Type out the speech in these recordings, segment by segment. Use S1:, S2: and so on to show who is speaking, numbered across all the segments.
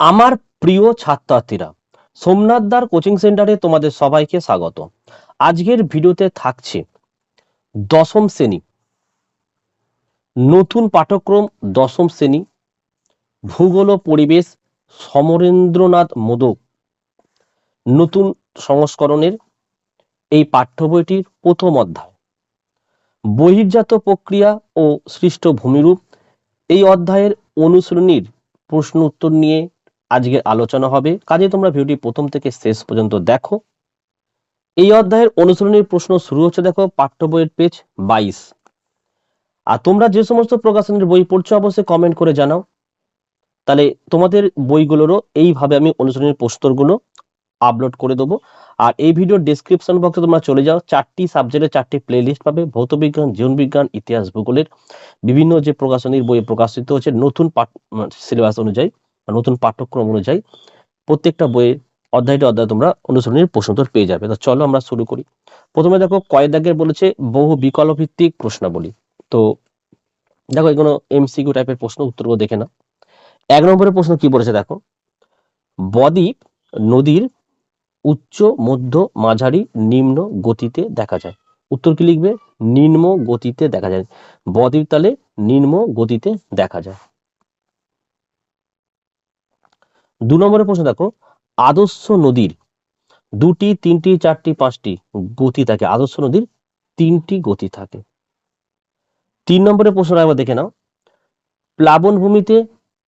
S1: আমার প্রিয় ছাত্রছাত্রীরা, সোমনাথ দার কোচিং সেন্টারে তোমাদের সবাইকে স্বাগত। আজকের ভিডিওতে থাকছে দশম শ্রেণি। নতুন পাঠ্যক্রম দশম শ্রেণি, ভূগোল ও পরিবেশ, সমরেন্দ্রনাথ মোদক। নতুন সংস্করণের এই পাঠ্য বইটির প্রথম অধ্যায়। বহির্জাত প্রক্রিয়া ও সৃষ্ট ভূমিরূপ এই অধ্যায়ের অনুসরণীর প্রশ্ন উত্তর নিয়ে আজকের আলোচনা হবে। কাজে তোমরা ভিডিওটি প্রথম থেকে শেষ পর্যন্ত দেখো। এই অধ্যায়ের অনুসরণীর প্রশ্ন শুরু হচ্ছে দেখো, পাঠ্য বইয়ের পেজ বাইশ। আর তোমরা যে সমস্ত প্রকাশনের বই পড়ছো, অবশ্যই কমেন্ট করে জানাও। তাহলে তোমাদের বইগুলোরও এইভাবে আমি অনুসরণীর প্রশ্নগুলো আপলোড করে দেবো। আর এই ভিডিওর ডেসক্রিপশন বক্সে তোমরা চলে যাও। চারটি সাবজেক্টের চারটি প্লে লিস্ট পাবে ভৌতবিজ্ঞান জীবনবিজ্ঞান ইতিহাস ভূগোলের বিভিন্ন যে প্রকাশনীর বই প্রকাশিত হচ্ছে, নতুন পাঠ সিলেবাস অনুযায়ী। নতুন পাঠ্যক্রম অনুযায়ী প্রত্যেকটা বইয়ের অধ্যায়টা অধ্যায় তোমরা অনুসরণের প্রশ্ন উত্তর পেয়ে যাবে। তো চলো আমরা শুরু করি। প্রথমে দেখো কয় দাগের বলেছে, বহু বিকল্প ভিত্তিক প্রশ্নাবলী। তো দেখো, এগুলো এমসিকিউ টাইপের প্রশ্ন, উত্তরগুলো দেখে না এক নম্বরের প্রশ্ন কি বলেছে দেখো? বদ্বীপ নদীর উচ্চ, মধ্য, মাঝারি, নিম্ন গতিতে দেখা যায়। উত্তর কি লিখবে? নিম্ন গতিতে দেখা যায়। বদ্বীপ তালে নিম্ন গতিতে দেখা যায়। দু নম্বরের প্রশ্ন দেখো, আদর্শ নদীর দুটি, তিনটি, চারটি, পাঁচটি গতি থাকে। আদর্শ নদীর তিনটি গতি থাকে। তিন নম্বরের প্রশ্ন একবার দেখে নাও। প্লাবন ভূমিতে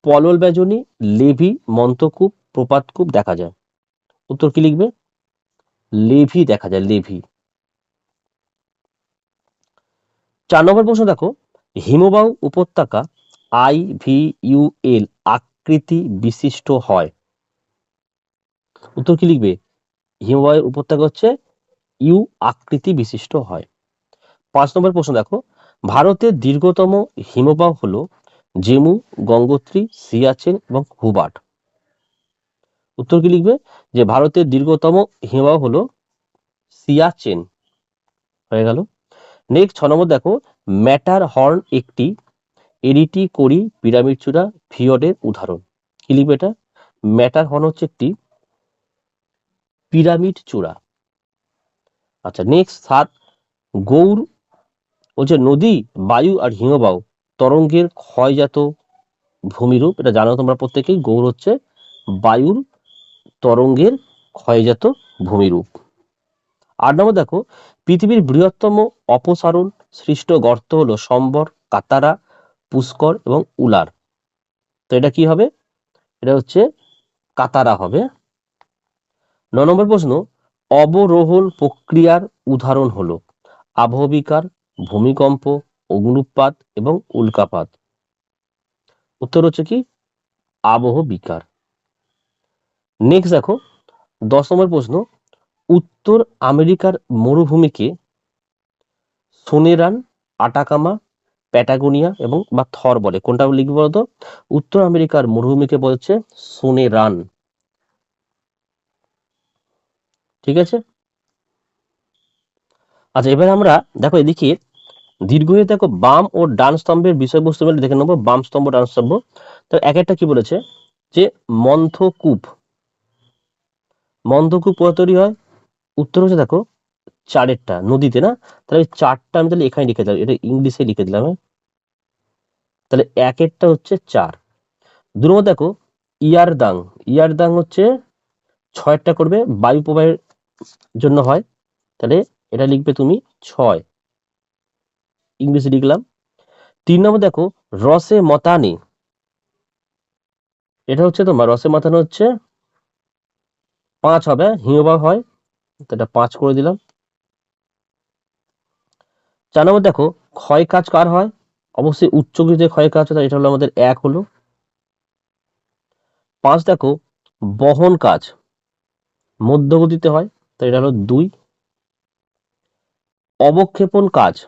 S1: পলল ব্যজনী, লেভি, মন্তকূপ, প্রপাতকূপ দেখা যায়। উত্তর কি লিখবে? লেভি দেখা যায়, লেভি। চার নম্বর প্রশ্ন দেখো, হিমবাহ উপত্যকা, আই ভি ইউ এল আকৃতি বিশিষ্ট হয়। উত্তর কি লিখবে? হিমবাহের উপত্যকা হচ্ছে ইউ আকৃতি বিশিষ্ট হয়। পাঁচ নম্বর প্রশ্ন দেখো। ভারতের দীর্ঘতম হিমবাহ হলো জেমু, গঙ্গোত্রী, সিয়াচেন এবং হুবার্ট উত্তর কি লিখবে? যে ভারতের দীর্ঘতম হিমবাহ হলো সিয়াচেন। হয়ে গেল। নেক্সট ছ নম্বর দেখো। ম্যাটার হর্ন একটি এডিটি করি পিরামিড চূড়া ফিওডের উদাহরণ। কি লিখবে এটা? ম্যাটার হন হচ্ছে একটি পিরামিড চূড়া। আচ্ছা নেক্সট, সাত গৌর বলছে নদী, বায়ু আর হিমবাহ, তরঙ্গের ক্ষয়জাত ভূমিরূপ, এটা জানো তোমরা প্রত্যেকেই গৌর হচ্ছে বায়ুর তরঙ্গের ক্ষয়জাত ভূমিরূপ। আট নম্বর দেখো, পৃথিবীর বৃহত্তম অপসারণ সৃষ্ট গর্ত হলো সম্বর, কাতারা পুষ্কর এবং উলার। তো এটা কি হবে? এটা হচ্ছে কাতারা হবে। ন নম্বর প্রশ্ন, অবরোহণ প্রক্রিয়ার উদাহরণ হলো আবহবিকার, ভূমিকম্প, অগ্নুৎপাত এবং উল্কাপাত। উত্তর হচ্ছে কি? আবহ বিকার নেক্সট দেখো, দশ নম্বর প্রশ্ন, উত্তর আমেরিকার মরুভূমিকে সোনেরান, আটাকামা প্যাটাগোনিয়া এবং বা থর বলে। কোনটা লিখবে বলতো? উত্তর আমেরিকার মরুভূমিকে বলছে সোনে রান। ঠিক আছে? আচ্ছা এবার আমরা দেখো এদিকে দীর্ঘয়ে দেখো বাম ও ডান স্তম্ভের বিষয়বস্তু মিলে দেখে নেব, বাম স্তম্ভ, ডান স্তম্ভ। তো এক একটা কি বলেছে? যে মন্থকূপ। মন্থকূপ কোথা তৈরি হয়? উত্তর হচ্ছে দেখো চারেরটা, নদীতে না? তাহলে চারটা আমি তাহলে এখানে লিখে দিলাম, এটা ইংলিশে লিখে দিলাম হ্যাঁ? তাহলে একেরটা হচ্ছে চার। দু নম্বর দেখো, ইয়ারদাং। ইয়ারদাং হচ্ছে ছয়টা করবে, বায়ু প্রবাহের জন্য হয়। তাহলে এটা লিখবে তুমি ছয়। ইংলিশে লিখলাম। তিন নম্বর দেখো, রসে মতানি। এটা হচ্ছে তোমার, রসে মাথানো হচ্ছে পাঁচ হবে, হিমবাহ হয়। এটা পাঁচ করে দিলাম। চার নম্বর দেখো, ক্ষয় কাজ কার হয়? অবশ্যই উচ্চ গতিতে ক্ষয় কাজ হয় এটা হলো আমাদের এক হলো। পাঁচ দেখো, বহন কাজ। মধ্য গতিতে হয়, তো এটা হলো দুই। অবক্ষেপণ কাজ।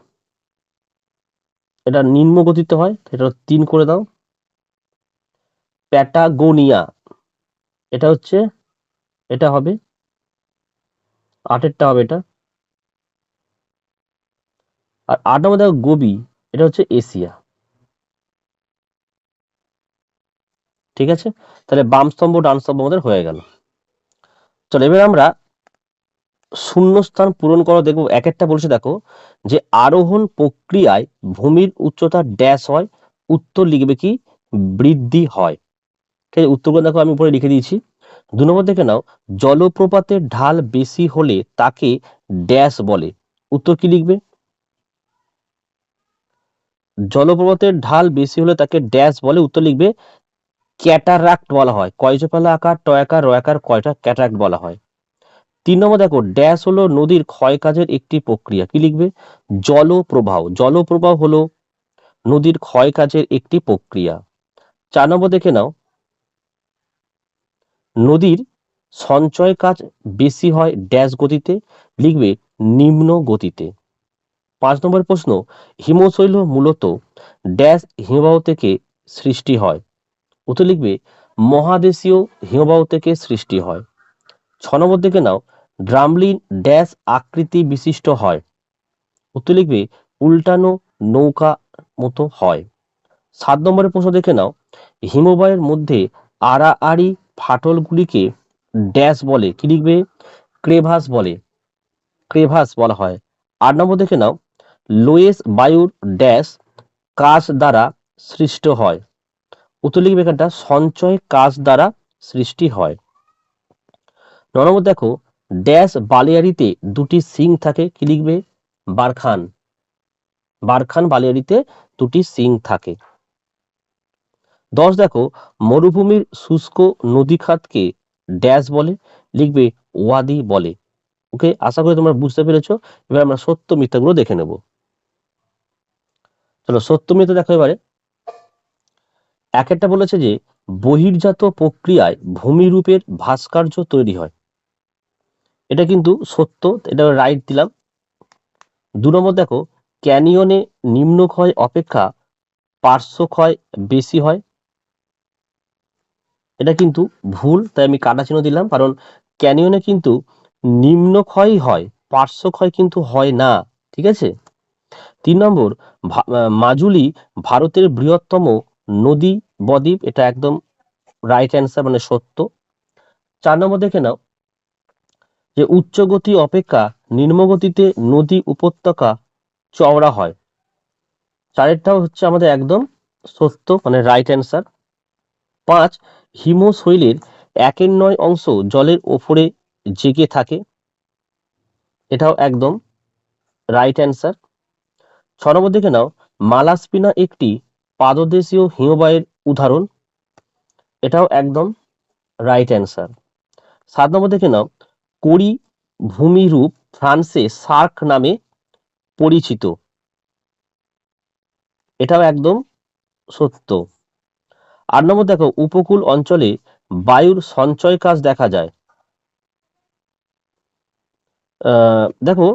S1: এটা নিম্ন গতিতে হয় এটা তিন করে দাও। প্যাটাগোনিয়া। এটা হচ্ছে, এটা হবে, আটেরটা হবে এটা। আর আট নম্বর দেখো, গোবি। এটা হচ্ছে এশিয়া ঠিক আছে? তাহলে বাম স্তম্ভ, ডান স্তম্ভ আমাদের হয়ে গেল। চলো, এবার আমরা শূন্যস্থান পূরণ করো দেখব। এক একটা বলছে, দেখো, যে আরোহণ প্রক্রিয়ায় ভূমির উচ্চতা ড্যাশ হয়, উত্তর লিখবে কি? বৃদ্ধি হয়। ঠিক আছে, উত্তরগুলো দেখো, আমি উপরে লিখে দিয়েছি। দু নম্বর দেখে নাও, জলপ্রপাতের ঢাল বেশি হলে তাকে ড্যাশ বলে। উত্তর কি লিখবে? জলপ্রপাতের ঢাল বেশি হলে তাকে ড্যাশ বলে। উত্তর লিখবে ক্যাটারাক্ট বলা হয়। কয়জপালা আকার টয়াকার রয়াকার কয়টা ক্যাটারাক্ট বলা হয়? তিন নম্বর দেখো ড্যাশ হলো নদীর ক্ষয় কাজের একটি প্রক্রিয়া। কি লিখবে? জলপ্রবাহ। জলপ্রবাহ হলো নদীর ক্ষয় কাজের একটি প্রক্রিয়া। চার নম্বর দেখে নাও। নদীর সঞ্চয় কাজ বেশি হয় ড্যাশ গতিতে। লিখবে নিম্ন গতিতে। পাঁচ নম্বর প্রশ্ন, হিমশৈল মূলত ড্যাশ হিমবাহ থেকে সৃষ্টি হয়। উত্তর লিখবে, মহাদেশীয় হিমবাহ থেকে সৃষ্টি হয়। ছ নম্বর দেখে নাও, ড্রামলিন ড্যাশ আকৃতি বিশিষ্ট হয়। উত্তর লিখবে, উল্টানো নৌকা মতো হয়। সাত নম্বরের প্রশ্ন দেখে নাও, হিমবাহের মধ্যে আড়াআড়ি ফাটলগুলিকে ড্যাশ বলে, কি লিখবে? ক্রেভাস বলে, ক্রেভাস বলা হয়। আট নম্বর দেখে নাও লোয়েস বায়ুর ড্যাশ কাজ দ্বারা সৃষ্ট হয়। উত্তর লিখবে এখানটা, সঞ্চয় কাজ দ্বারা সৃষ্টি হয়। নম্বর দেখো, ড্যাশ বালিয়ারিতে দুটি সিং থাকে, কি লিখবে? বারখান। বারখান বালিয়ারিতে দুটি সিং থাকে। দশ দেখো, মরুভূমির শুষ্ক নদী খাতকে ড্যাশ বলে, লিখবে ওয়াদি বলে। ওকে, আশা করি তোমরা বুঝতে পেরেছ। এবার আমরা সত্য মিথ্যাগুলো দেখে নেব। চলো সত্য মিথ্যা দেখো এবারে। এক একটা বলেছে যে, বহির্জাত প্রক্রিয়ায় ভূমিরূপের ভাস্কর্য তৈরি হয়। এটা কিন্তু সত্য, এটা রাইট দিলাম। দু নম্বর দেখো, ক্যানিয়নে নিম্নক্ষয় অপেক্ষা পার্শ্বক্ষয় বেশি হয়। এটা কিন্তু ভুল, তাই আমি কাটা চিহ্ন দিলাম, কারণ ক্যানিয়নে কিন্তু নিম্নক্ষয়ই হয়, পার্শ্বক্ষয় কিন্তু হয় না, ঠিক আছে? তিন নম্বর মাজুলি ভারতের বৃহত্তম নদী, বদ্বীপ, এটা একদম রাইট অ্যান্সার মানে সত্য। চার নম্বর দেখে নাও, যে উচ্চ গতি অপেক্ষা নিম্নগতিতে নদী উপত্যকা চওড়া হয়। চারেরটাও হচ্ছে আমাদের একদম সত্য মানে রাইট অ্যান্সার পাঁচ, হিমশৈলের একের নয় অংশ জলের ওপরে জেগে থাকে। এটাও একদম রাইট অ্যান্সার ছ নম্বর দেখে নাও। মালাস্পিনা একটি পাদদেশীয় হিমবাহের উদাহরণ। এটাও একদম রাইট অ্যান্সার সাত নম্বর দেখে নাও। কোরি ভূমিরূপ ফ্রান্সে সার্ক নামে পরিচিত। এটাও একদম সত্য। আট নম্বর দেখো, উপকূল অঞ্চলে বায়ুর সঞ্চয় কাজ দেখা যায়। দেখো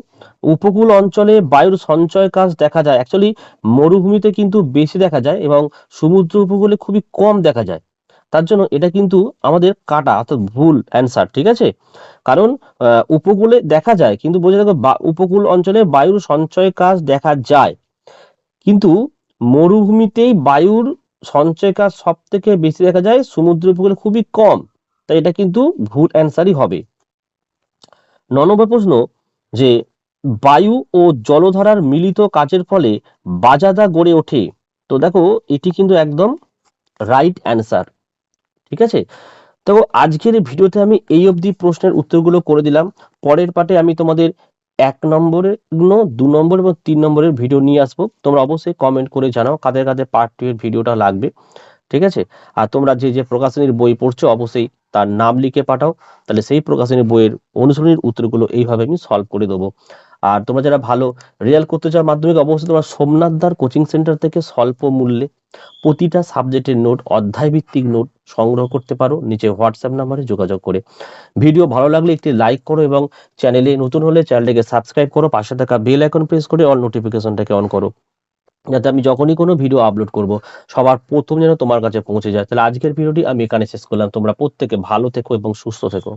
S1: উপকূল অঞ্চলে বায়ুর সঞ্চয় কাজ দেখা যায়। অ্যাকচুয়ালি মরুভূমিতে কিন্তু বেশি দেখা যায় এবং সমুদ্র উপকূলে খুবই কম দেখা যায়। তার জন্য এটা কিন্তু আমাদের কাটা অর্থাৎ ভুল অ্যান্সার ঠিক আছে? কারণ উপকূলে দেখা যায়, কিন্তু বোঝা দেখো, বা- উপকূল অঞ্চলে বায়ুর সঞ্চয় কাজ দেখা যায়। কিন্তু মরুভূমিতেই বায়ুর সঞ্চয় কাজ সব থেকে বেশি দেখা যায়, সমুদ্র উপকূলে খুবই কম। তাই এটা কিন্তু ভুল অ্যান্সারই হবে। ন নম্বর প্রশ্ন, যে বায়ু ও জলধারার মিলিত কাজের ফলে বাজাদা গড়ে ওঠে। তো দেখো, এটি কিন্তু একদম রাইট অ্যান্সার ঠিক আছে? তো আজকের ভিডিওতে আমি এই অবধি প্রশ্নের উত্তরগুলো করে দিলাম। পরের পার্টে আমি তোমাদের এক নম্বরের দু নম্বর এবং তিন নম্বরের ভিডিও নিয়ে আসব। তোমরা অবশ্যই কমেন্ট করে জানাও কাদের কাদের পার্ট টু এর ভিডিওটা লাগবে, ঠিক আছে? আর তোমরা যে যে প্রকাশনীর বই পড়ছো, অবশ্যই তার নাম লিখে পাঠাও। তাহলে সেই প্রকাশনীর বইয়ের অনুসরণীর উত্তরগুলো এইভাবে আমি সলভ করে দেবো। আর তোমরা যারা ভালো রেজাল্ট করতে চাও, মাধ্যমিক অবশ্যই তোমরা সোমনাথ দার কোচিং সেন্টার থেকে স্বল্প মূল্যে প্রতিটা সাবজেক্টের নোট অধ্যায় ভিত্তিক নোট সংগ্রহ করতে পারো। নিচে হোয়াটসঅ্যাপ নাম্বারে যোগাযোগ করে। ভিডিও ভালো লাগলে একটি লাইক করো এবং চ্যানেলে নতুন হলে চ্যানেলটাকে সাবস্ক্রাইব করো। পাশে থাকা বেল আইকন প্রেস করে অল নোটিফিকেশনটাকে অন করো। যাতে আমি যখনই কোনো ভিডিও আপলোড করব, সবার প্রথম যেন তোমার কাছে পৌঁছে যায়। তাহলে আজকের ভিডিওটি আমি এখানে শেষ করলাম। তোমরা প্রত্যেকে ভালো থেকো এবং সুস্থ থেকো।